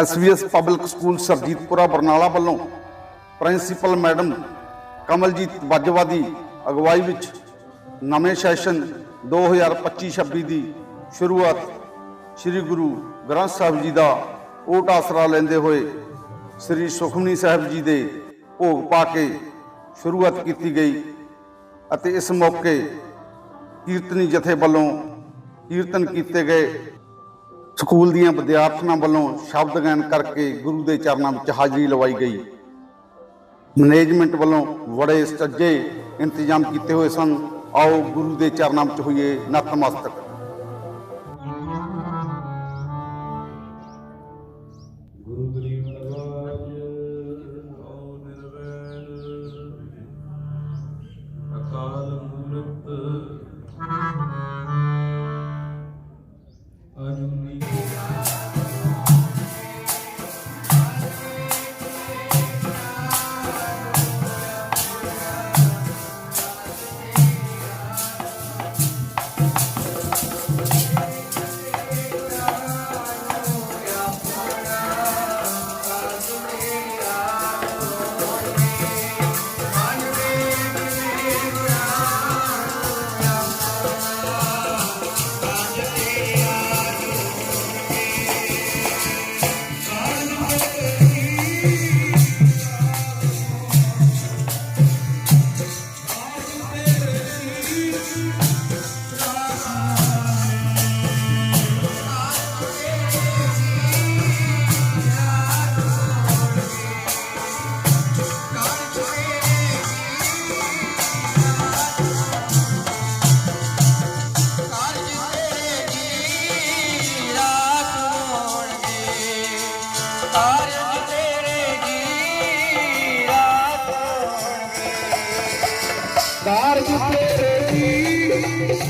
SVS public school Surjitpura Barnala ਵੱਲੋਂ principal madam Kamaljit Bajwa ਦੀ ਅਗਵਾਈ ਵਿੱਚ ਨਵੇਂ ਸੈਸ਼ਨ 2025-26 ਦੀ ਸ਼ੁਰੂਆਤ ਸ੍ਰੀ ਗੁਰੂ ਗ੍ਰੰਥ ਸਾਹਿਬ ਜੀ ਦਾ ਓਟ ਆਸਰਾ ਲੈਂਦੇ ਹੋਏ ਸ੍ਰੀ ਸੁਖਮਨੀ ਸਾਹਿਬ ਜੀ ਦੇ ਭੋਗ ਪਾ ਕੇ ਸ਼ੁਰੂਆਤ ਕੀਤੀ ਗਈ ਅਤੇ ਇਸ ਮੌਕੇ ਕੀਰਤਨੀ ਜਥੇ ਵੱਲੋਂ ਕੀਰਤਨ ਕੀਤੇ ਗਏ। ਸਕੂਲ ਦੀਆਂ ਵਿਦਿਆਰਥਣਾਂ ਵੱਲੋਂ ਸ਼ਬਦ ਗਾਇਨ ਕਰਕੇ ਗੁਰੂ ਦੇ ਚਰਨਾਂ ਵਿੱਚ ਹਾਜ਼ਰੀ ਲਵਾਈ ਗਈ। ਮੈਨੇਜਮੈਂਟ ਵੱਲੋਂ ਬੜੇ ਸੱਜੇ ਇੰਤਜ਼ਾਮ ਕੀਤੇ ਹੋਏ ਸਨ। ਆਓ ਗੁਰੂ ਦੇ ਚਰਨਾਂ ਵਿੱਚ ਹੋਈਏ ਨਤਮਸਤਕ। सरकार तेरे की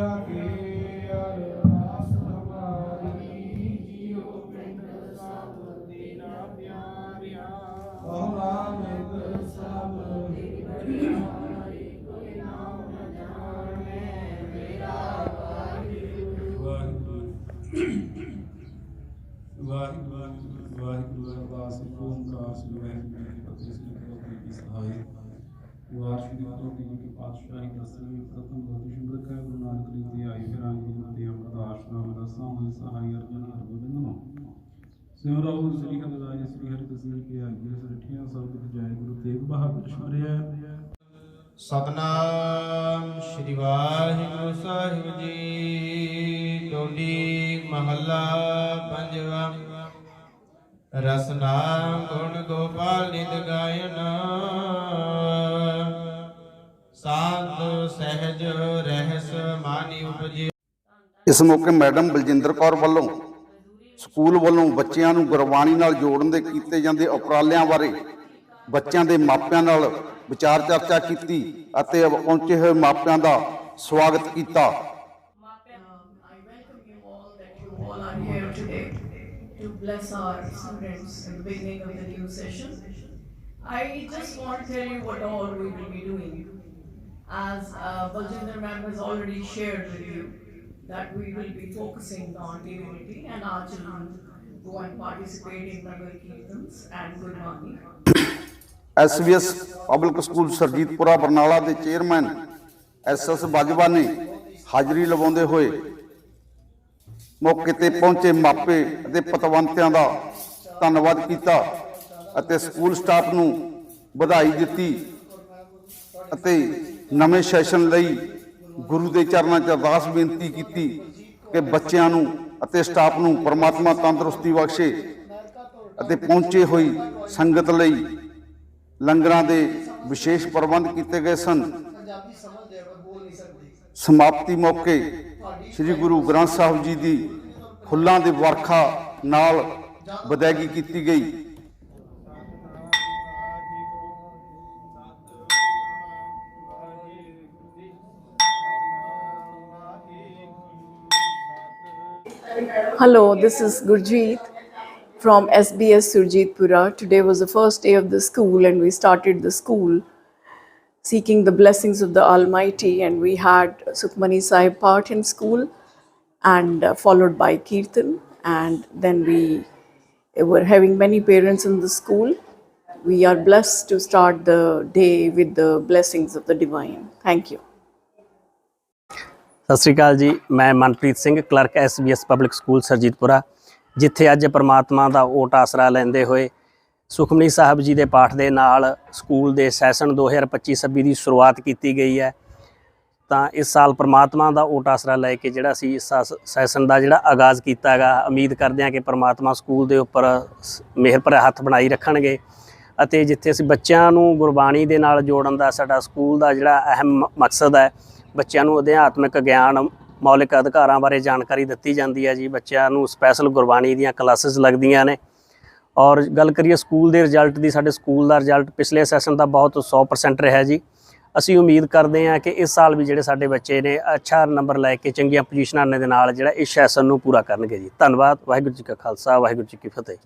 Yeah. ਜੀ ਕੀ ਪਾਤਸ਼ਾਹੀ ਦਸਵੀਂ ਪ੍ਰਥਮ ਗੋਦੀ ਸ਼ੁਭਰ ਕਾ ਗੁਰੂ ਨਾਨਕ ਦੇਵ ਦੀ ਆਈ ਫਿਰ ਆਈ ਜੀ ਤੇ ਅੰਮ੍ਰਿਤ ਆਸ਼ਰਮ ਰਸਾਂ ਹੋਈ ਸਹਾਈ ਅਰਜਨ ਹਰਗੋਬਿੰਦ ਨੂੰ। ਸਿਮਰੋ ਸ੍ਰੀ ਹਰਿ ਸ੍ਰੀ ਹਰਿ ਤਸਵੀਰ ਕੇ ਆਗੇ ਸ੍ਰਿਠੀਆਂ ਸਬਦ ਜੈ ਗੁਰੂ ਤੇਗ ਬਹਾਦਰ ਸ਼ਮਰਿਆ ਸਤਨਾਮ ਸ਼੍ਰੀ ਵਾਹਿਗੁਰੂ ਸਾਹਿਬ ਜੀ ਟੋਡੀ ਮਹੱਲਾ ਪੰਜਵਾ। ਰਸਨਾਮ ਗੁਣ ਗੋਪਾਲ ਨਿਤ ਗਾਇਨ। ਸਹਿਜ ਰਹਿਸ ਮਾਨੀ ਉਪਜੇ ਇਸ ਮੌਕੇ ਮੈਡਮ ਬਲਜਿੰਦਰ ਕੌਰ ਵੱਲੋਂ ਸਕੂਲ ਵੱਲੋਂ ਬੱਚਿਆਂ ਨੂੰ ਗੁਰਬਾਣੀ ਨਾਲ ਜੋੜਨ ਦੇ ਕੀਤੇ ਜਾਂਦੇ ਉਪਰਾਲਿਆਂ ਬਾਰੇ ਬੱਚਿਆਂ ਦੇ ਮਾਪਿਆਂ ਨਾਲ ਵਿਚਾਰ ਚਰਚਾ ਕੀਤੀ ਅਤੇ ਪਹੁੰਚੇ ਹੋਏ ਮਾਪਿਆਂ ਦਾ ਸਵਾਗਤ ਕੀਤਾ I welcome you all that you all are here today to bless our students at the beginning of the new session. I just want to tell you what all we will be doing. As uh, Baljinder ma'am has already shared with you, that we will be focusing on divinity and our children go and participate in Nagar Kirtans and Gurmani. SBS public school Surjitpura Barnala ਦੇ chairman SS Bajwa ਨੇ ਹਾਜ਼ਰੀ ਲਵਾਉਂਦੇ ਹੋਏ ਮੌਕੇ ਤੇ ਪਹੁੰਚੇ ਮਾਪੇ ਅਤੇ ਪਤਵੰਤਿਆਂ ਦਾ ਧੰਨਵਾਦ ਕੀਤਾ ਅਤੇ ਸਕੂਲ ਸਟਾਫ ਨੂੰ ਵਧਾਈ ਦਿੱਤੀ ਅਤੇ ਨਵੇਂ ਸੈਸ਼ਨ ਲਈ ਗੁਰੂ ਦੇ ਚਰਨਾਂ 'ਚ ਅਰਦਾਸ ਬੇਨਤੀ ਕੀਤੀ ਕਿ ਬੱਚਿਆਂ ਨੂੰ ਅਤੇ ਸਟਾਫ ਨੂੰ ਪਰਮਾਤਮਾ ਤੰਦਰੁਸਤੀ ਬਖਸ਼ੇ ਅਤੇ ਪਹੁੰਚੇ ਹੋਈ ਸੰਗਤ ਲਈ ਲੰਗਰਾਂ ਦੇ ਵਿਸ਼ੇਸ਼ ਪ੍ਰਬੰਧ ਕੀਤੇ ਗਏ ਸਨ। ਸਮਾਪਤੀ ਮੌਕੇ ਸ੍ਰੀ ਗੁਰੂ ਗ੍ਰੰਥ ਸਾਹਿਬ ਜੀ ਦੀ ਫੁੱਲਾਂ ਦੀ ਵਰਖਾ ਨਾਲ ਵਿਦਾਇਗੀ ਕੀਤੀ ਗਈ। Hello, this is Gurjeet from SBS Surjitpura. Today was the first day of the school, and we started the school seeking the blessings of the Almighty. And we had Sukhmani Sahib part in school, and uh, followed by Kirtan. And then we were having many parents in the school. We are blessed to start the day with the blessings of the divine. Thank you. Sat Sri Akal ਜੀ, ਮੈਂ Manpreet Singh, clerk SBS public school Surjitpura, ਜਿੱਥੇ ਅੱਜ ਪ੍ਰਮਾਤਮਾ ਦਾ ਓਟ ਆਸਰਾ ਲੈਂਦੇ ਹੋਏ ਸੁਖਮਨੀ ਸਾਹਿਬ ਜੀ ਦੇ ਪਾਠ ਦੇ ਨਾਲ ਸਕੂਲ ਦੇ ਸੈਸ਼ਨ 2025-26 ਦੀ ਸ਼ੁਰੂਆਤ ਕੀਤੀ ਗਈ ਹੈ। ਤਾਂ ਇਸ ਸਾਲ ਪ੍ਰਮਾਤਮਾ ਦਾ ਓਟ ਆਸਰਾ ਲੈ ਕੇ ਜਿਹੜਾ ਸੀ ਇਸ ਸੈਸ਼ਨ ਦਾ ਜਿਹੜਾ ਆਗਾਜ਼ ਕੀਤਾ ਹੈਗਾ, ਉਮੀਦ ਕਰਦੇ ਹਾਂ ਕਿ ਪ੍ਰਮਾਤਮਾ ਸਕੂਲ ਦੇ ਉੱਪਰ ਸ- ਮਿਹਰ ਭਰਿਆ ਹੱਥ ਬਣਾਈ ਰੱਖਣਗੇ ਅਤੇ ਜਿੱਥੇ ਅਸੀਂ ਬੱਚਿਆਂ ਨੂੰ ਗੁਰਬਾਣੀ ਦੇ ਨਾਲ ਜੋੜਨ ਦਾ ਸਾਡਾ ਸਕੂਲ ਦਾ ਜਿਹੜਾ ਅਹਿਮ ਮ- ਮਕਸਦ ਹੈ ਬੱਚਿਆਂ ਨੂੰ ਅਧਿਆਤਮਿਕ ਗਿਆਨ, ਮੌਲਿਕ ਅਧਿਕਾਰਾਂ ਬਾਰੇ ਜਾਣਕਾਰੀ ਦਿੱਤੀ ਜਾਂਦੀ ਹੈ ਜੀ। ਬੱਚਿਆਂ ਨੂੰ ਸਪੈਸ਼ਲ ਗੁਰਬਾਣੀ ਦੀਆਂ ਕਲਾਸਿਸ ਲੱਗਦੀਆਂ ਨੇ। ਔਰ ਗੱਲ ਕਰੀਏ ਸਕੂਲ ਦੇ ਰਿਜ਼ਲਟ ਦੀ, ਸਾਡੇ ਸਕੂਲ ਦਾ ਰਿਜ਼ਲਟ ਪਿਛਲੇ ਸੈਸ਼ਨ ਦਾ ਬਹੁਤ 100% ਰਿਹਾ ਜੀ। ਅਸੀਂ ਉਮੀਦ ਕਰਦੇ ਹਾਂ ਕਿ ਇਸ ਸਾਲ ਵੀ ਜਿਹੜੇ ਸਾਡੇ ਬੱਚੇ ਨੇ, ਅੱਛਾ ਨੰਬਰ ਲੈ ਕੇ ਚੰਗੀਆਂ ਪੋਜੀਸ਼ਨਾਂ ਦੇ ਨਾਲ ਜਿਹੜਾ ਇਸ ਸੈਸ਼ਨ ਨੂੰ ਪੂਰਾ ਕਰਨਗੇ ਜੀ। ਧੰਨਵਾਦ, ਵਾਹਿਗੁਰੂ ਜੀ ਕਾ ਖਾਲਸਾ, ਵਾਹਿਗੁਰੂ ਜੀ ਕੀ ਫਤਿਹ।